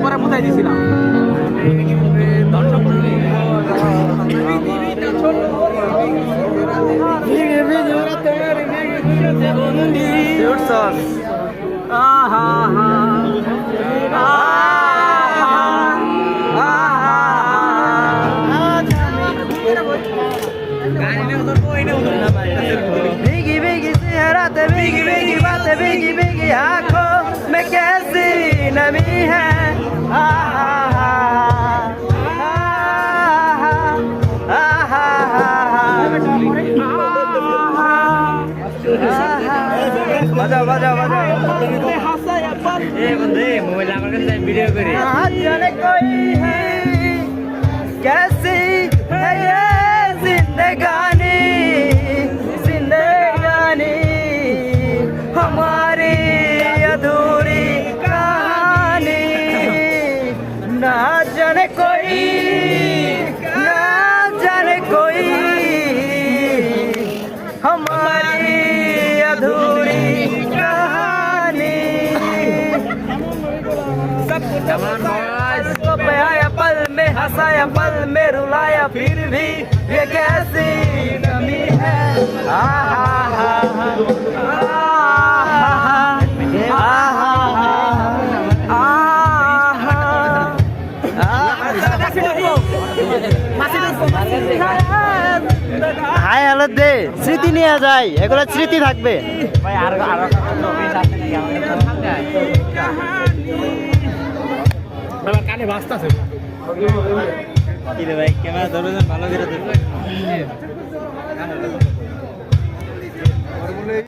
পরে বুঝাই দিছিলাম আহা भीगी भीगी सी है रातें भीगी भीगी बातें भीगी भीगी आंखों में कैसी नमी है आ हा हा आ हा বাজাও বাজাও বাজাও এ বন্ধু মোবাইল আমার কাছে ভিডিও করি ना जाने कोई ना जाने कोई हमारी अधूरी कहानी। सबको प्याया पल में हंसाया पल में रुलाया फिर भी ये कैसी नमी है? हा हा हा। হাই হ্যালো দে স্মৃতি নিয়ে যাই এগুলো স্মৃতি থাকবে। কানে ভাই ক্যামেরা ধরে ভালো করে